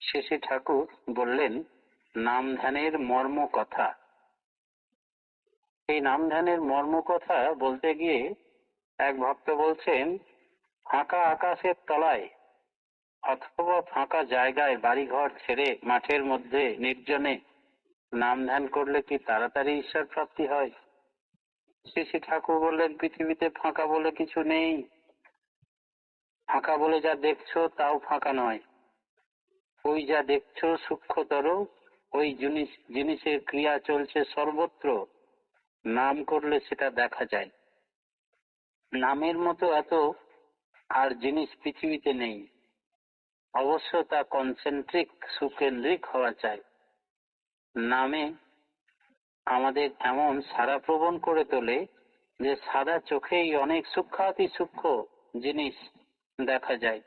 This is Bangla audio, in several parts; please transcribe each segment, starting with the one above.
শেষে ঠাকুর বললেন নাম ধ্যানের মর্ম কথা এই নাম ধ্যানের মর্ম কথা বলতে গিয়ে এক ভক্ত বলছেন, ফাঁকা আকাশের তলায় অথবা ফাঁকা জায়গায় বাড়িঘর ছেড়ে মাঠের মধ্যে নির্জনে নাম ধ্যান করলে কি তাড়াতাড়ি ঈশ্বর প্রাপ্তি হয়? শ্রী শ্রী ঠাকুর বললেন, পৃথিবীতে ফাঁকা বলে কিছু নেই। ফাঁকা বলে যা দেখছ তাও ফাঁকা নয়। ওই যা দেখছ সূক্ষ্মতর, ওই জিনিস, জিনিসের ক্রিয়া চলছে সর্বত্র। নাম করলে সেটা দেখা যায়। নামের মতো এত আর জিনিস পৃথিবীতে নেই। অবশ্য তা কনসেন্ট্রিক সুকেন্দ্রিক হওয়া চাই। নামে আমাদের এমন সারা প্রবণ করে তোলে যে সাদা চোখেই অনেক সূক্ষ্মাতি সূক্ষ্ম জিনিস দেখা যায়।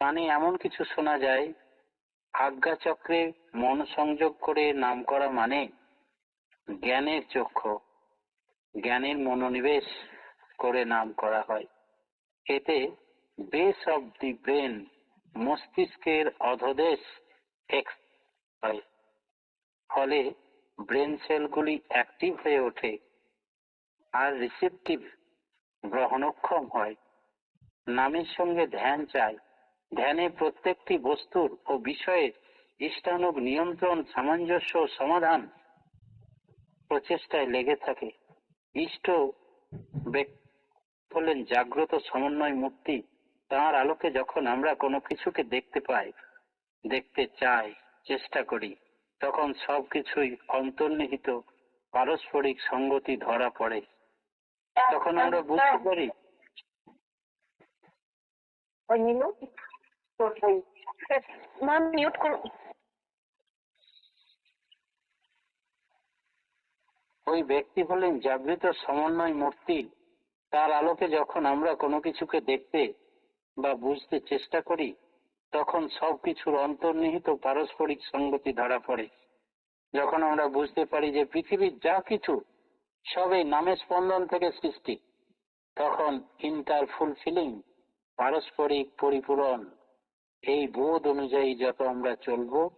কানে এমন কিছু শোনা যায়, আজ্ঞা চক্রে মন সংযোগ করে নাম করা মানে? জ্ঞানের চক্ষু, জ্ঞানের মনোনিবেশ করে নাম করা হয়। এতে বেস অব দি ব্রেন মস্তিষ্কের অধদেশ হয়। ফলে ব্রেন সেলগুলি অ্যাক্টিভ হয়ে ওঠে আর রিসেপটিভ গ্রহণক্ষম হয়। নামের সঙ্গে ধ্যান চাই ধ্যানে প্রত্যেকটি বস্তুর ও বিষয়ের ইষ্টানুগ নিয়ন্ত্রণ, সামঞ্জস্য সমাধান প্রচেষ্টায় লেগে থাকে। ইষ্ট হলেন জাগ্রত সমন্বয় মূর্তি তাঁর আলোকে যখন আমরা কোনো কিছুকে দেখতে পাই, দেখতে চাই, চেষ্টা করি, তখন সবকিছুই অন্তর্নিহিত, পারস্পরিক সঙ্গতি ধরা পড়ে। তখন আমরা বুঝতে পারি মা মিউট করো। ওই ব্যক্তি হলেন জাগৃত সমন্বয় মূর্তি। তার আলোকে যখন আমরা কোনো কিছুকে দেখতে বা বুঝতে চেষ্টা করি, তখন সবকিছুর অন্তর্নিহিত পারস্পরিক সঙ্গতি ধরা পড়ে। যখন আমরা বুঝতে পারি যে পৃথিবীর যা কিছু সবই নামের স্পন্দন থেকে সৃষ্টি, তখন ইন্টার ফুলফিলিং পারস্পরিক পরিপূরণ এই বোধ অনুযায়ী যত আমরা চলব,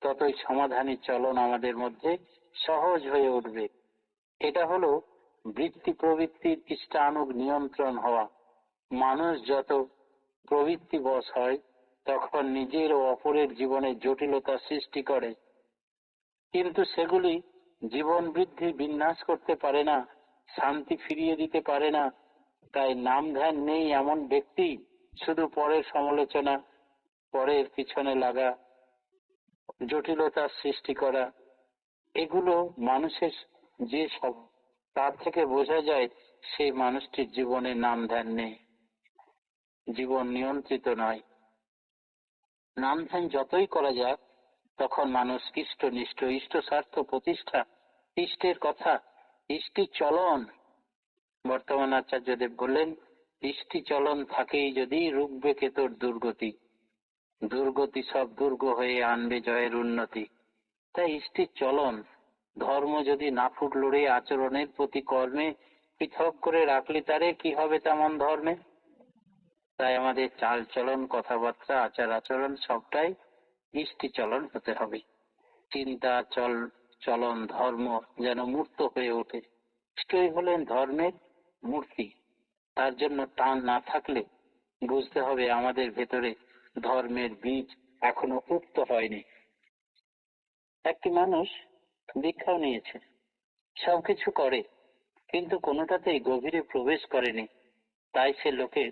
ততই সমাধানী চলন আমাদের মধ্যে সহজ হয়ে উঠবে। এটা হলো বৃত্তি প্রবৃত্তির ইষ্টানুগ নিয়ন্ত্রণ হওয়া। মানুষ যত প্রবৃত্তি বশ হয়, তখন নিজের ও অপরের জীবনে জটিলতা সৃষ্টি করে। কিন্তু সেগুলি জীবন বৃদ্ধি বিন্যাস করতে পারে না, শান্তি ফিরিয়ে দিতে পারে না। তাই নাম ধ্যান নেই এমন ব্যক্তি, শুধু পরের সমালোচনা পরের পিছনে লাগা জটিলতার সৃষ্টি করা, এগুলো মানুষের যে সব, তার থেকে বোঝা যায় সেই মানুষটির জীবনে নাম ধ্যান নেই। জীবন নিয়ন্ত্রিত নয়। নাম ধ্যান যতই করা যাক, তখন মানুষ ইষ্ট নিষ্ঠ, ইষ্ট স্বার্থ প্রতিষ্ঠা, ইষ্টের কথা, ইষ্টি চলন। বর্তমান আচার্যদেব বললেন, ইষ্টি চলন থাকেই যদি রুখবে কে তোর দুর্গতি। দুর্গতি সব দুর্গ হয়ে আনবে জয়ের উন্নতি। তাই ইষ্টির চলন। ধর্ম যদি না ফুটলো রে আচরণের প্রতি কর্মে, পৃথক করে রাখলে তারে কি হবে তেমন ধর্মে? তাই আমাদের চাল চলন, কথাবার্তা, আচার আচরণ সবটাই ইষ্টি চলন হতে হবে। চিন্তা, চল, চলন, ধর্ম যেন মূর্ত হয়ে ওঠে। ইষ্টই হলেন ধর্মের মূর্তি। তার জন্য টান না থাকলে বুঝতে হবে আমাদের ভেতরে ধর্মের বীজ এখনও উক্ত হয়নি। একটি মানুষ দীক্ষাও নিয়েছে, সবকিছু করে, কিন্তু কোনোটাতেই গভীরে প্রবেশ করেনি। তাই সে লোকের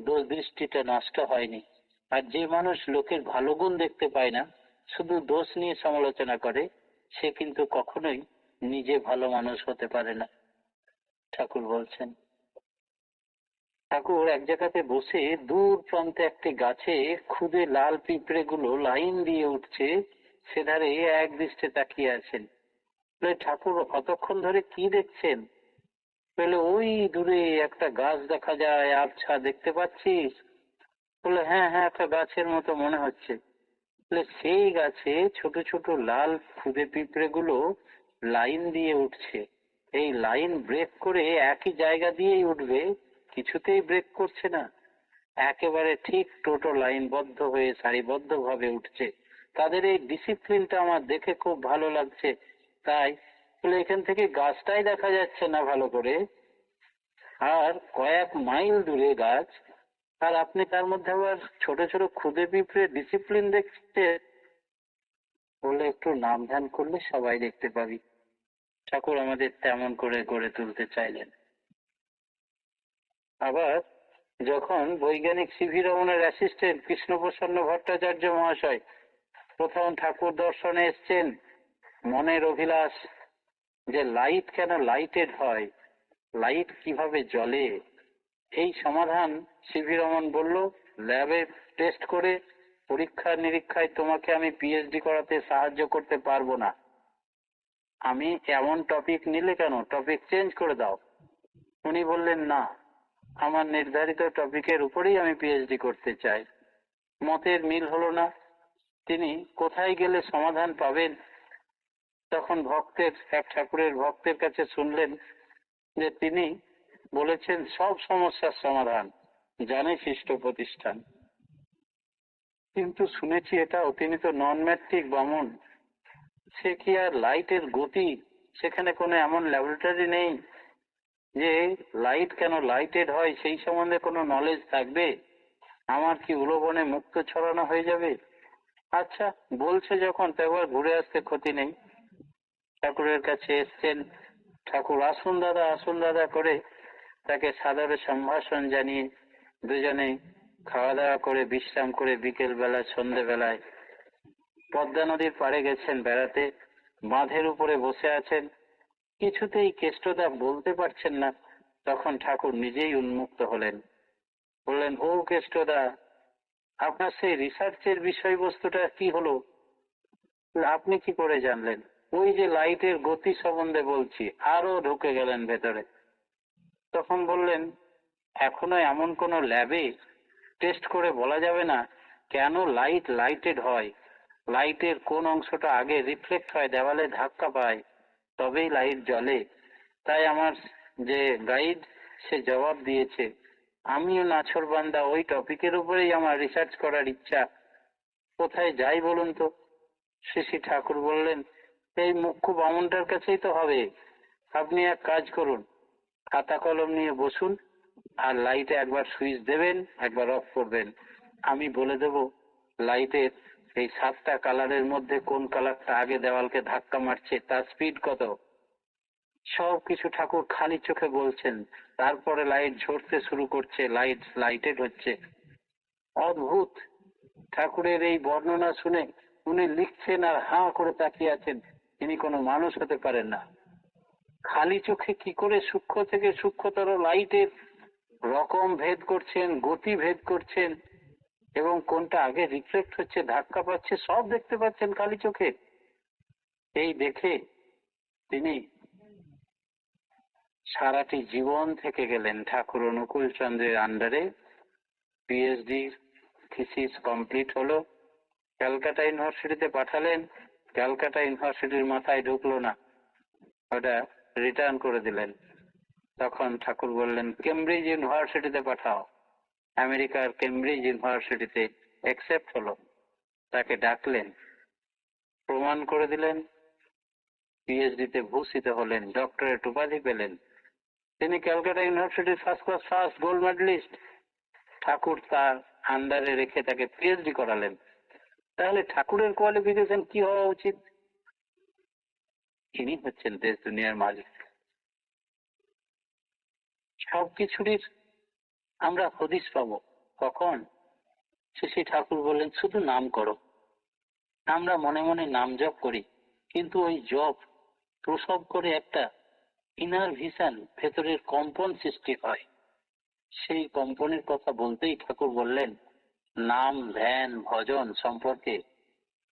দোষ নষ্ট হয়নি। আর যে মানুষ লোকের ভালো গুণ দেখতে পায় না, শুধু দোষ নিয়ে সমালোচনা করে, সে কিন্তু কখনোই নিজে ভালো মানুষ হতে পারে না। ঠাকুর বলছেন ঠাকুর এক জায়গাতে বসে দূর প্রান্তে একটি গাছে খুদে লাল পিঁপড়ে গুলো লাইন দিয়ে উঠছে, সেধারে এক দৃষ্টে তাকিয়ে আছেন। ঠাকুর কতক্ষণ ধরে কি দেখছেন? বলে, ওই দূরে একটা গাছ দেখা যায়, আবছা, দেখতে পাচ্ছিস? বলে হ্যাঁ হ্যাঁ একটা গাছের মতো মনে হচ্ছে। সেই গাছে ছোট ছোট লাল খুদে পিঁপড়ে গুলো লাইন দিয়ে উঠছে। এই লাইন ব্রেক করে একই জায়গা দিয়েই উঠবে কিছুতেই ব্রেক করছে না। একেবারে ঠিক টোটো লাইনবদ্ধ হয়ে সারিবদ্ধ ভাবে উঠছে। তাদের এই ডিসিপ্লিনটা আমার দেখে খুব ভালো লাগছে। তাই বলে, এখান থেকে গাছটাই দেখা যাচ্ছে না ভালো করে। আর কয়েক মাইল দূরে গাছ। আর আপনি তার মধ্যে আবার ছোট ছোট খুদে পিঁপড়ে ডিসিপ্লিন দেখছে বলে একটু নাম ধ্যান করলে সবাই দেখতে পাবি। ঠাকুর আমাদের তেমন করে গড়ে তুলতে চাইলেন। আবার যখন বৈজ্ঞানিক সিভি রমনের অ্যাসিস্ট্যান্ট কৃষ্ণপ্রসন্ন ভট্টাচার্য মহাশয় প্রথম ঠাকুর দর্শনে এসছেন, মনের অভিলাষ যে লাইট কেন লাইটেড হয় লাইট কীভাবে জ্বলে? এই সমাধান সিভি রমন বলল ল্যাবে টেস্ট করে পরীক্ষা নিরীক্ষায় তোমাকে আমি পিএইচডি করাতে সাহায্য করতে পারব না। আমি এমন টপিক নিলে কেন? টপিক চেঞ্জ করে দাও। উনি বললেন, না। আমার নির্ধারিত টপিকের উপরেই আমি পিএইচডি করতে চাই। মতের মিল হলো না। তিনি কোথায় গেলে সমাধান পাবেন? তখন ভক্তের, এক ঠাকুরের ভক্তের কাছে শুনলেন যে তিনি বলেছেন, সব সমস্যার সমাধান, জানে শিষ্ট প্রতিষ্ঠান। কিন্তু শুনেছি এটাও তিনি তো নন ম্যাট্রিক বামন। সে কি আর লাইটের গতি? সেখানে কোনো এমন ল্যাবরেটরি নেই যে লাইট কেন লাইটেড হয়, সেই সম্বন্ধে কোনো নলেজ থাকবে? আমার কি উলোবনে মুক্ত ছড়ানো হয়ে যাবে? আচ্ছা বলছে যখন, তো একবার ঘুরে আসতে ক্ষতি নেই। ঠাকুরের কাছে এসছেন। ঠাকুর, আসুন দাদা আসুন দাদা করে তাকে সাদরে সম্ভাষণ জানিয়ে দুজনে খাওয়া দাওয়া করে বিশ্রাম করে বিকেল বেলা সন্ধে বেলায় পদ্মা নদীর পাড়ে গেছেন বেড়াতে। বাঁধের উপরে বসে আছেন। কিছুতেই কেষ্টদা বলতে পারছেন না। তখন ঠাকুর নিজেই উন্মুক্ত হলেন। বললেন ও কেষ্টদা, আপনার সেই রিসার্চের বিষয়বস্তুটা কি হলো? আপনি কি করে জানলেন? ওই যে লাইটের গতি সম্বন্ধে বলছি, আরও ঢুকে গেলেন ভেতরে। তখন বললেন, এখনও এমন কোনো ল্যাবে টেস্ট করে বলা যাবে না কেন লাইট লাইটেড হয়? লাইটের কোন অংশটা আগে রিফ্লেক্ট হয়, দেওয়ালে ধাক্কা পায়। তবেই লাইট জ্বলে। তাই আমার যে গাইড, সে জবাব দিয়েছে, আমিও নাছরবান্দা ওই টপিকের উপরেই আমার রিসার্চ করার ইচ্ছা। কোথায় যাই বলুন তো? শ্রী ঠাকুর বললেন, এই মুখ্য বামনটার কাছেই তো হবে। আপনি এক কাজ করুন, খাতা কলম নিয়ে বসুন আর লাইটে একবার সুইচ দেবেন, একবার অফ করবেন। আমি বলে দেব, লাইটের এই সাতটা কালারের মধ্যে কোন কালারটা আগে দেওয়ালকে ধাক্কা মারছে, তার স্পিড কত? সব কিছু ঠাকুর খালি চোখে বলছেন। তারপরে লাইট ঝরতে শুরু করছে লাইট লাইটেড হচ্ছে। অদ্ভুত! ঠাকুরের এই বর্ণনা শুনে উনি লিখছেন আর হাঁ করে তাকিয়ে আছেন, তিনি কোনো মানুষ হতে পারেন না। খালি চোখে কি করে সূক্ষ্ম থেকে সূক্ষ্মতর লাইটের রকম ভেদ করছেন, গতি ভেদ করছেন? এবং কোনটা আগে রিফ্লেক্ট হচ্ছে, ধাক্কা পাচ্ছে, সব দেখতে পাচ্ছেন খালি চোখে। এই দেখে তিনি সারাটি জীবন থেকে গেলেন ঠাকুর অনুকূল চন্দ্রের আন্ডারে পিএইচডি থিসিস কমপ্লিট হলো। ক্যালকাটা ইউনিভার্সিটিতে পাঠালেন। ক্যালকাটা ইউনিভার্সিটির মাথায় ঢুকলো না। ওটা রিটার্ন করে দিলেন। তখন ঠাকুর বললেন কেমব্রিজ ইউনিভার্সিটিতে পাঠাও। আমেরিকার কেমব্রিজ ইউনিভার্সিটিতে অ্যাকসেপ্ট হলো। তাকে ডাকলেন, প্রমাণ করে দিলেন পিএইচডিতে ভূষিত হলেন ডক্টরেট উপাধি পেলেন। তিনি ক্যালকাটা ইউনিভার্সিটির first class first gold medallist ঠাকুর তার আন্ডারে রেখে তাকে পিএইচডি করালেন। তাহলে ঠাকুরের কোয়ালিফিকেশন কি হওয়া উচিত? ইনি হচ্ছেন দেশ দুনিয়ার মালিক। সব কিছুরই আমরা হদিস পাবো। কখন? শ্রী ঠাকুর বললেন, শুধু নাম করো। আমরা মনে মনে নাম জপ করি, কিন্তু ওই জপ প্রসব করে একটা ইনার ভিশন ভেতরের কম্পন সৃষ্টি হয়। সেই কম্পনের কথা বলতেই ঠাকুর বললেন, নাম, ধ্যান, ভজন সম্পর্কে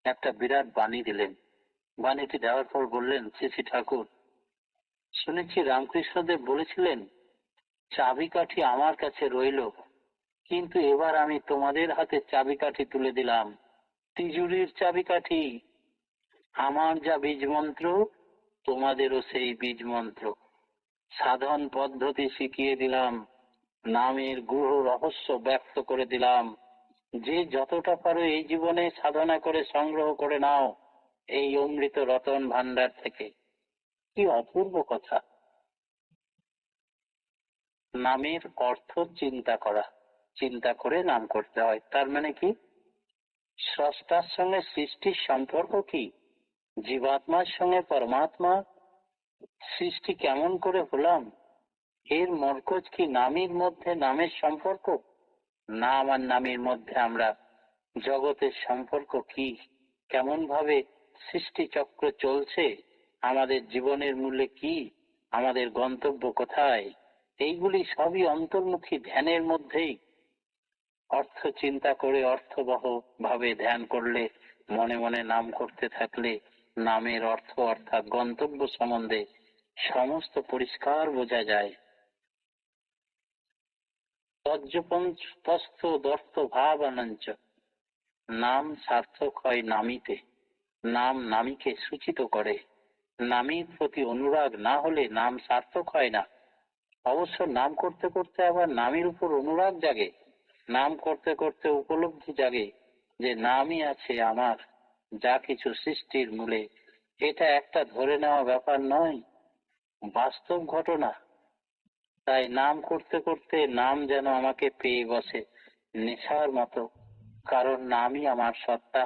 একটা বিরাট বাণী দিলেন। বাণীটি দেওয়ার পর বললেন শ্রী ঠাকুর, শুনেছি রামকৃষ্ণদেব বলেছিলেন চাবিকাঠি আমার কাছে রইল। কিন্তু এবার আমি তোমাদের হাতে চাবিকাঠি তুলে দিলাম। তিজুরির চাবিকাঠি। আমার যা বীজ মন্ত্র তোমাদেরও সেই বীজ মন্ত্র সাধন পদ্ধতি শিখিয়ে দিলাম। নামের গুহ রহস্য ব্যক্ত করে দিলাম। যে যতটা পারো এই জীবনে সাধনা করে সংগ্রহ করে নাও এই অমৃত রতন ভান্ডার থেকে। কি অপূর্ব কথা। নামের অর্থ চিন্তা করা। চিন্তা করে নাম করতে হয়। তার মানে কি? স্রষ্টার সঙ্গে সৃষ্টির সম্পর্ক কি? জীবাত্মার সঙ্গে পরমাত্মা? সৃষ্টি কেমন করে হলাম? এর মরকজ কি নামের মধ্যে নামের সম্পর্ক? নাম আর নামের মধ্যে আমরা জগতের সম্পর্ক কি? কেমন ভাবে সৃষ্টি চক্র চলছে? আমাদের জীবনের মূল্যে কি? আমাদের গন্তব্য কোথায়? এইগুলি সবই অন্তর্মুখী ধ্যানের মধ্যেই। অর্থ চিন্তা করে অর্থবহ ভাবে ধ্যান করলে, মনে মনে নাম করতে থাকলে, নামের অর্থ অর্থাৎ গন্তব্য সম্বন্ধে সমস্ত পরিষ্কার বোঝা যায়। ভাব অনঞ্চ নাম সার্থক হয় নামিতে। নাম নামীকে সূচিত করে। নামীর প্রতি অনুরাগ না হলে নাম সার্থক হয় না। অবশ্য নাম করতে করতে আবার নামের উপর অনুরাগ জাগে। নাম করতে করতে উপলব্ধি জাগে যে নামই আছে আমার, যা কিছু সৃষ্টির মূলে। এটা একটা ধরে নেওয়া ব্যাপার নয়, বাস্তব ঘটনা। তাই নাম করতে করতে নাম যেন আমাকে পেয়ে বসে নেশার মতো, কারণ নামই আমার সত্তা।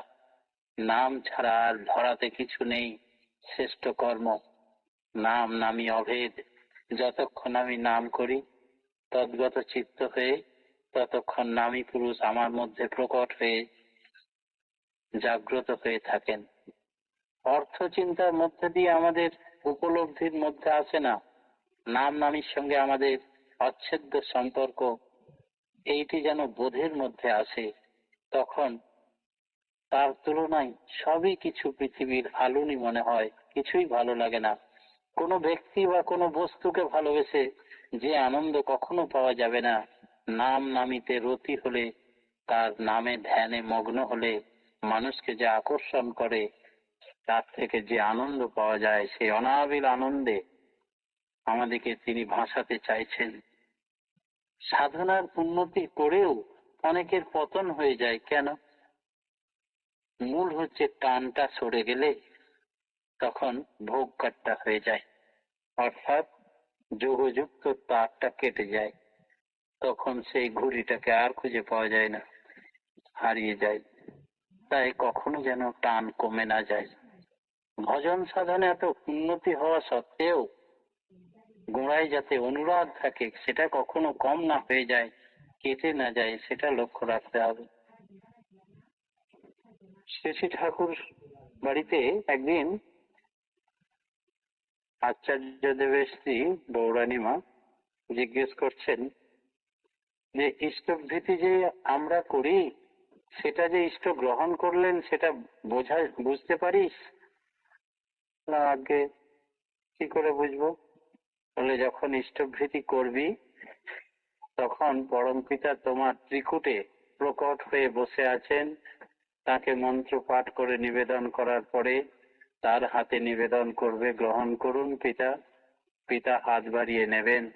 নাম ছাড়া আর ধরাতে কিছু নেই, শ্রেষ্ঠ কর্ম। নাম নামি অভেদ। যতক্ষণ আমি নাম করি, তদ্গত চিত্ত হয়ে ততক্ষণ নামী পুরুষ আমার মধ্যে প্রকট হয়ে জাগ্রত হয়ে থাকেন। অর্থ চিন্তার মধ্যে দিয়ে আমাদের উপলব্ধির মধ্যে আসে না। নাম নামীর সঙ্গে আমাদের অচ্ছেদ্য সম্পর্ক, এইটি যেন বোধের মধ্যে আসে। তখন তার তুলনায় সবই কিছু পৃথিবীর আলুনি মনে হয়, কিছুই ভালো লাগে না। কোনো ব্যক্তি বা কোনো বস্তুকে ভালোবেসে যে আনন্দ কখনো পাওয়া যাবে না, নাম নামিতে রতি হলে, তার নামে ধ্যানে মগ্ন হলে, মানুষকে যে আকর্ষণ করে, তার থেকে যে আনন্দ পাওয়া যায়, সেই অনাবিল আনন্দে আমাদেরকে তিনি ভাসাতে চাইছেন। সাধনার উন্নতি করেও অনেকের পতন হয়ে যায়। কেন? মূল হচ্ছে টানটা সরে গেলে তখন ভোগ কাটটা হয়ে যায়। অর্থাৎ যোগযুক্ত তারটা কেটে যায়। তখন সেই ঘুড়িটাকে আর খুঁজে পাওয়া যায় না, হারিয়ে যায়। তাই কখনো যেন টান কমে না যায়। ভজন সাধনে এত উন্নতি হওয়া সত্ত্বেও গোড়ায় যাতে অনুরাগ থাকে, সেটা কখনো কম না হয়ে যায়, কেটে না যায়, সেটা লক্ষ্য রাখতে হবে। শ্রী ঠাকুর বাড়িতে একদিন আচার্য দেবের স্ত্রী জিজ্ঞেস করছেন যে ইষ্টভীতি যে আমরা করি সেটা যে ইষ্ট গ্রহণ করলেন সেটা বোঝা বুঝতে পারিস? না, আগে কি করে বুঝব? বলে যখন ইষ্টভৃতি করবি তখন পরম পিতা তোমার ত্রিকুটে প্রকট হয়ে বসে আছেন। তাকে মন্ত্র পাঠ করে নিবেদন করার পরে তার হাতে নিবেদন করবে, গ্রহণ করুন পিতা। পিতা হাত বাড়িয়ে নেবেন,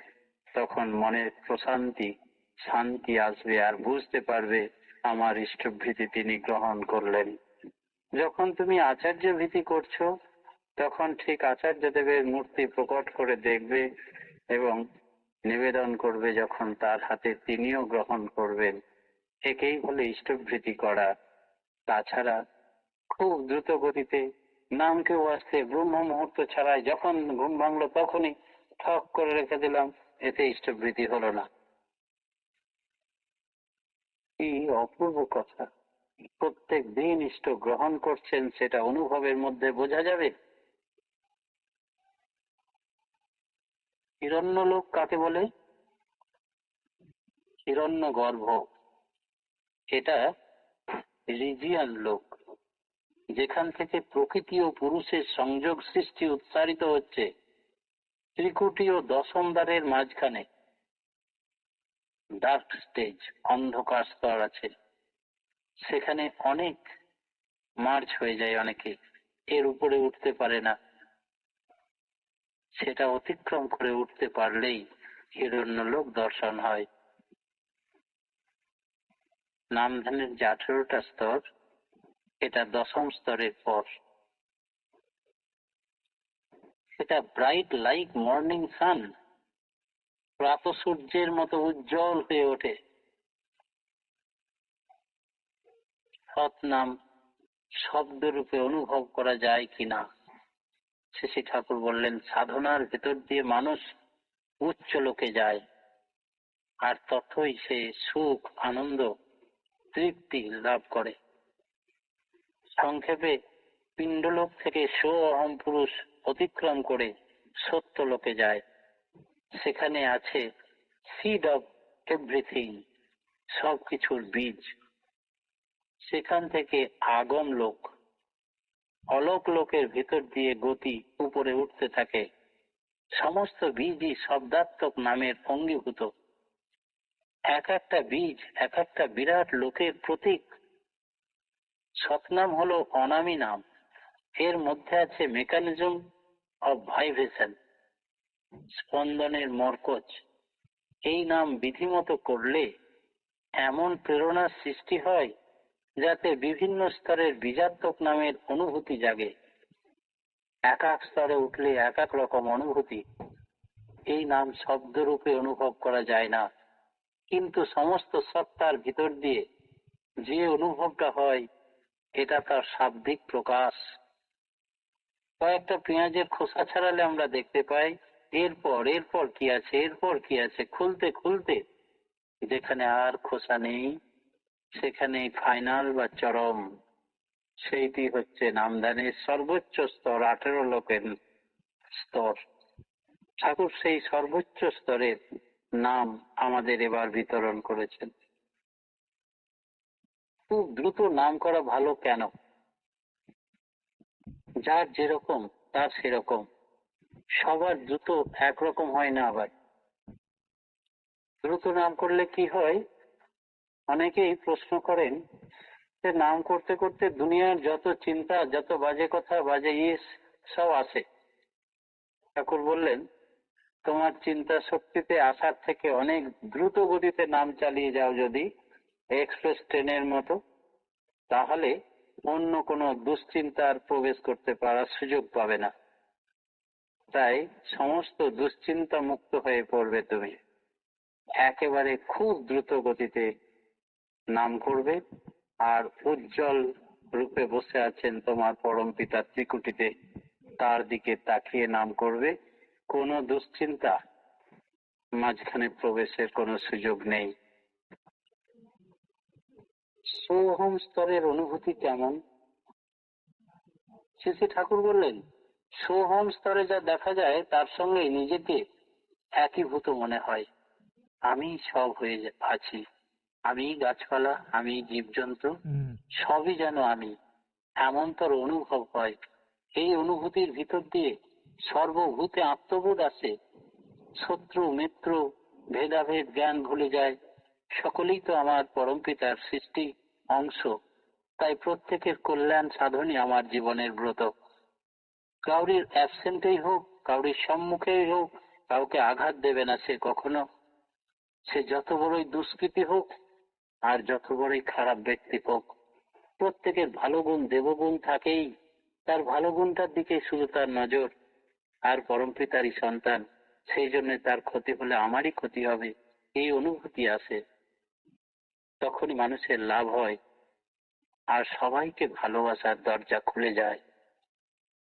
তখন মনে প্রশান্তি, শান্তি আসবে আর বুঝতে পারবে আমার ইষ্টভীতি তিনি গ্রহণ করলেন। যখন তুমি আচার্য ভীতি করছ, তখন ঠিক আচার্য দেবের মূর্তি প্রকট করে দেখবে এবং নিবেদন করবে যখন তার হাতে তিনিও গ্রহণ করবেন। একেই বলে ইষ্টভৃতি করা। তাছাড়া খুব দ্রুত গতিতে নাম কেউ আসছে ব্রহ্ম মুহূর্ত ছাড়াই যখন ঘুম ভাঙলো তখনই ঠক করে রেখে দিলাম, এতে ইষ্টভৃতি হলো না। কি অপূর্ব কথা। প্রত্যেক দিন ইষ্ট গ্রহণ করছেন, সেটা অনুভবের মধ্যে বোঝা যাবে? হিরণ্য লোক কাকে বলে? হিরণ্য গর্ভ এটা রিজিয়ান লোক। যেখান থেকে প্রকৃতি ও পুরুষের সংযোগ সৃষ্টি উৎসারিত হচ্ছে, ত্রিকুটি ও দশম দ্বারের মাঝখানে। ডার্ক স্টেজ অন্ধকার স্তর আছে। সেখানে অনেক মার্চ হয়ে যায় অনেকে, এর উপরে উঠতে পারে না। সেটা অতিক্রম করে উঠতে পারলেই হিরণ্য লোক দর্শন হয়। নামধানের যে আঠেরোটা স্তর এটা দশম স্তরের পর সেটা ব্রাইট লাইক মর্নিং সান প্রাত সূর্যের মতো উজ্জ্বল হয়ে ওঠে। সৎ নাম শব্দরূপে অনুভব করা যায় কিনা? শেষী ঠাকুর বললেন, সাধনার ভেতর দিয়ে মানুষ উচ্চ লোকে যায়, আর ততই সে সুখ, আনন্দ, তৃপ্তি লাভ করে। সংক্ষেপে পিণ্ডলোক থেকে স্ব অহম পুরুষ অতিক্রম করে সত্য লোকে যায়। সেখানে আছে সিড অফ এভরিথিং সব কিছুর বীজ। সেখান থেকে আগম লোক। অলোক লোকের ভিতর দিয়ে গতি উপরে উঠতে থাকে। সমস্ত বীজই শব্দাত্মক নামের অঙ্গীভূত। এক একটা বীজ, এক একটা বিরাট লোকের প্রতীক সৎনাম হলো অনামী নাম। এর মধ্যে আছে মেকানিজম অফ ভাইব্রেশন স্পন্দনের মরকজ এই নাম বিধিমতো করলে এমন প্রেরণার সৃষ্টি হয় যাতে বিভিন্ন স্তরের বীজাত্মক নামের অনুভূতি জাগে। এক এক স্তরে উঠলে এক এক রকম অনুভূতি। এই নাম শব্দরূপে অনুভব করা যায় না। কিন্তু সমস্ত সত্তার ভিতর দিয়ে যে অনুভবটা হয় এটা তার শাব্দিক প্রকাশ। কয়েকটা পেঁয়াজের খোসা ছাড়ালে আমরা দেখতে পাই, এরপর এরপর কি আছে, এরপর কি আছে, খুলতে খুলতে। যেখানে আর খোসা নেই সেখানে ফাইনাল বা চরম। সেইটি হচ্ছে নামদানের সর্বোচ্চ স্তর, আঠেরো লোকের স্তর। ঠাকুর সেই সর্বোচ্চ স্তরের নাম আমাদের এবার বিতরণ করেছেন। খুব দ্রুত নাম করা ভালো কেন? যার যেরকম, তার সেরকম। সবার দ্রুত একরকম হয় না আবার। দ্রুত নাম করলে কি হয়? অনেকেই প্রশ্ন করেন যে নাম করতে করতে দুনিয়ার যত চিন্তা, যত বাজে কথা, বাজে ইস সব আসে। ঠাকুর বললেন, তোমার চিন্তা শক্তিতে আসার থেকে অনেক দ্রুত গতিতে নাম চালিয়ে যাও যদি এক্সপ্রেস ট্রেনের মতো, তাহলে অন্য কোনো দুশ্চিন্তার প্রবেশ করতে পারার সুযোগ পাবে না। তাই সমস্ত দুশ্চিন্তা মুক্ত হয়ে পড়বে তুমি। একেবারে খুব দ্রুত গতিতে নাম করবে আর উজ্জ্বল রূপে বসে আছেন তোমার পরম পিতা ত্রিকুটিতে। তার দিকে তাকিয়ে নাম করবে, কোনো দুশ্চিন্তা। মাঝখানে প্রবেশের কোনো সুযোগ নেই। সোহম স্তরের অনুভূতি কেমন? শ্রী ঠাকুর বললেন সোহম স্তরে যা দেখা যায় তার সঙ্গে নিজেকে একীভূত মনে হয়। আমি সব হয়ে আছি। আমি গাছপালা আমি জীবজন্তু সবই যেন আমি। এমনতর অনুভব হয়। এই অনুভূতির ভিতর দিয়ে সর্বভূতে আত্মবোধ আসে। শত্রু মিত্র ভেদাভেদ জ্ঞান ভুলে যায়। সকলেই তো আমার পরম পিতার সৃষ্টি অংশ। তাই প্রত্যেকের কল্যাণ সাধনই আমার জীবনের ব্রত। কাউরির অ্যাবসেন্টেই হোক, কাউরির সম্মুখেই হোক, কাউকে আঘাত দেবে না সে কখনো। সে যত বড়ই দুষ্কৃতি হোক, আর যত বড়ই খারাপ ব্যক্তি হোক, প্রত্যেকের ভালো গুণ দেবগুণ থাকেই। তার ভালো গুণটার দিকে শুধু তার নজর। আর পরমপিতারই সন্তান, সেই জন্য তার ক্ষতি হলে আমারই ক্ষতি হবে, এই অনুভূতি আসে তখনই মানুষের লাভ হয়। আর সবাইকে ভালোবাসার দরজা খুলে যায়।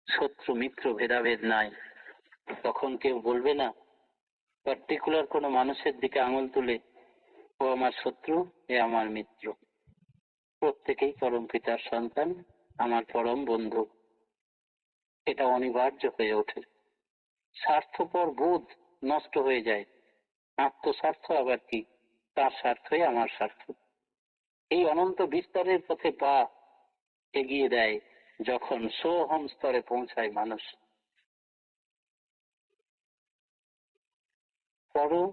শত্রু, মিত্র, ভেদাভেদ নাই। তখন কেউ বলবে না, পার্টিকুলার কোনো মানুষের দিকে আঙুল তুলে, ও আমার শত্রু, এ আমার মিত্র। প্রত্যেকেই পরম পিতার সন্তান, আমার পরম বন্ধু। এটা অনিবার্য হয়ে ওঠে। স্বার্থপর বোধ নষ্ট হয়ে যায়। আত্মস্বার্থ আবার কি? তার স্বার্থই আমার স্বার্থ। এই অনন্ত বিস্তারের পথে পা এগিয়ে দেয় যখন সোহম স্তরে পৌঁছায় মানুষ। পরও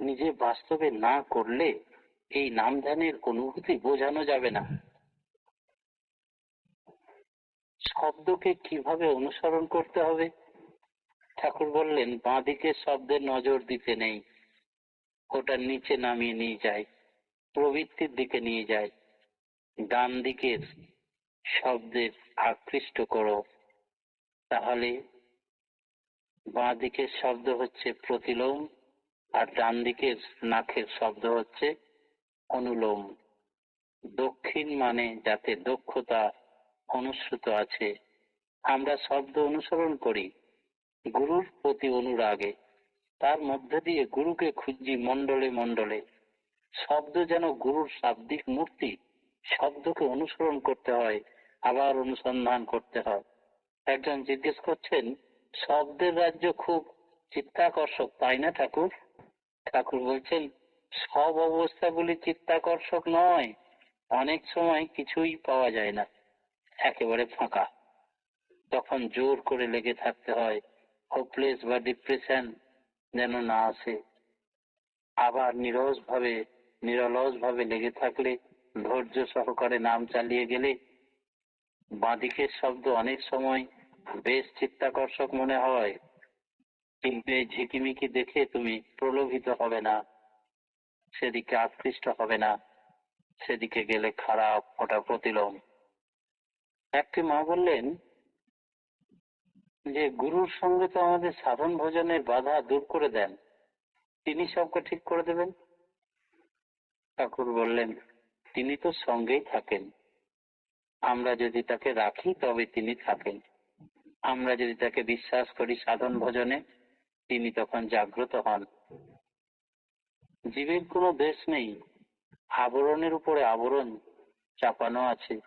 নিজে বাস্তবে না করলে এই নামধানের অনুভূতি বোঝানো যাবে না। শব্দকে কীভাবে অনুসরণ করতে হবে? ঠাকুর বললেন, বাঁদিকে শব্দের নজর দিতে নেই। ওটা নিচে নামিয়ে নিয়ে যায়, প্রবৃত্তির দিকে নিয়ে যায়। ডান দিকের শব্দের আকৃষ্ট করো। তাহলে বাঁ দিকের শব্দ হচ্ছে প্রতিলোম আর ডান দিকের নাকের শব্দ হচ্ছে অনুলোম। দক্ষিণ মানে যাতে দক্ষতা অনুসৃত আছে। আমরা শব্দ অনুসরণ করি। গুরুর প্রতি অনুরাগে। তার মধ্যে দিয়ে গুরুকে খুঁজি মণ্ডলে মণ্ডলে। শব্দ যেন গুরুর শাব্দিক মূর্তি, শব্দকে অনুসরণ করতে হয়, আবার অনুসন্ধান করতে হয়। একজন জিজ্ঞেস করছেন, শব্দের রাজ্য খুব চিত্তাকর্ষক, তাই না ঠাকুর? ঠাকুর বলছেন, সব অবস্থাগুলি চিত্তাকর্ষক নয়, অনেক সময় কিছুই পাওয়া যায় না, একেবারে ফাঁকা। তখন জোর করে লেগে থাকতে হয় হোপলেস বা ডিপ্রেশন যেন না আসে। আবার নিরস ভাবে নিরলস ভাবে লেগে থাকলে, ধৈর্য সহকারে নাম চালিয়ে গেলে, বাঁদিকের শব্দ অনেক সময় বেশ চিত্তাকর্ষক মনে হয়। কিন্তু এই ঝিকিমিকি দেখে তুমি প্রলোভিত হবে না। সেদিকে আকৃষ্ট হবে না। সেদিকে গেলে খারাপ ওটা প্রতিলোম। একটি মা বললেন যে গুরুর সঙ্গে তো আমাদের সাধন ভোজনের বাধা দূর করে দেন, তিনি সবকে ঠিক করে দেবেন? ঠাকুর বললেন, তিনি তো সঙ্গেই থাকেন। আমরা যদি তাকে রাখি, তবে তিনি থাকেন। আমরা যদি তাকে বিশ্বাস করি সাধন ভজনে, তিনি তখন জাগ্রত হন। জীবের কোনো দেশ নেই। আবরণের উপরে আবরণ চাপানো আছে।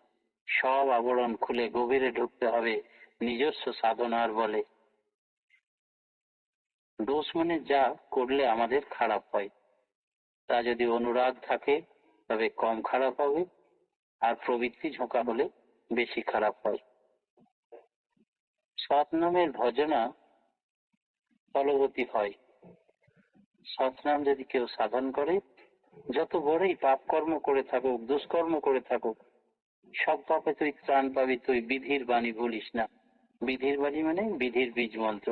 সব আবরণ খুলে গভীরে ঢুকতে হবে। নিজস্ব সাধনার বলে। দোষ মানে যা করলে আমাদের খারাপ হয়। তা যদি অনুরাগ থাকে, তবে কম খারাপ হবে, আর প্রবৃত্তি ঝোঁকা হলে বেশি খারাপ হয়। সৎনামের ভজনা ফলবতী হয়। সৎনাম যদি কেউ সাধন করে, যত বড়ই পাপ কর্ম করে থাকুক, দুষ্কর্ম করে থাকুক, সব পাপে তুই ত্রাণ পাবি, তুই বিধির বাণী ভুলিস না। বিধির বাণী মানে বিধির বীজ মন্ত্র।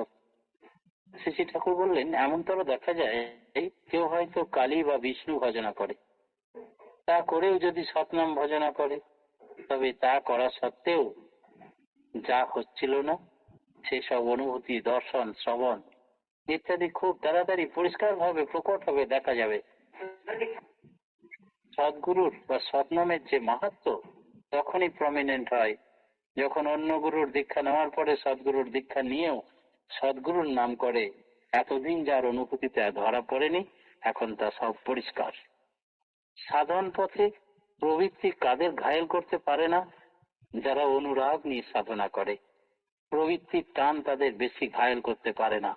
শ্রী ঠাকুর বললেন, এমনতর দেখা যায়, কেউ হয়তো কালী বা বিষ্ণু ভজনা করে। তা করেও যদি সৎনাম ভজনা করে, তবে তা করা সত্ত্বেও যা হচ্ছিল না সেসব অনুভূতি, দর্শন, শ্রবণ ইত্যাদি খুব তাড়াতাড়ি পরিষ্কার ভাবে প্রকট হবে, দেখা যাবে। সদ্গুরুর বা সৎনামের যে মাহাত্ম, তখনই প্রমিনেন্ট হয়। যখন অন্য গুরুর দীক্ষা নেওয়ার পরে সদ্গুরুর দীক্ষা নিয়েও সদ্গুরুর নাম করে, এতদিন যার অনুভূতিতে ধরা পড়েনি, এখন তা সব পরিষ্কার। সাধন পথে প্রবৃত্তি কাদের ঘায়েল করতে পারে না, যারা অনুরাগ নিয়ে সাধনা করে। প্রবৃত্তির টান তাদের বেশি ঘায়েল করতে পারে না।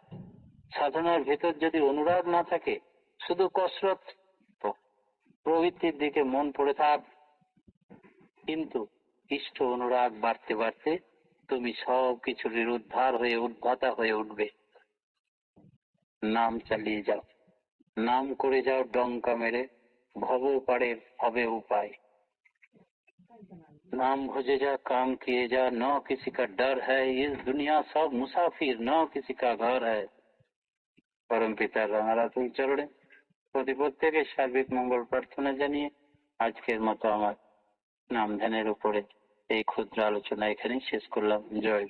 সাধনার ভেতর যদি অনুরাগ না থাকে, শুধু কসরত, প্রবৃত্তির দিকে মন পড়ে থাক। কিন্তু ইষ্ট অনুরাগ বাড়তে বাড়তে তুমি সব কিছুর উদ্ধার হয়ে উদ্ধাতা হয়ে উঠবে নাম চালিয়ে যাও নাম করে যাও ডঙ্কা মেরে ভব পারে হবে উপায় नाम भजे जा काम किए जा न किसी का डर है इस दुनिया सब मुसाफिर न किसी का घर है পরম পিতার রাঙারাতুল চরণে প্রতি প্রত্যেকের সার্বিক মঙ্গল প্রার্থনা জানিয়ে আজকের মতো আমার নাম ধ্যানের উপরে এই ক্ষুদ্র আলোচনা এখানেই শেষ করলাম জয়।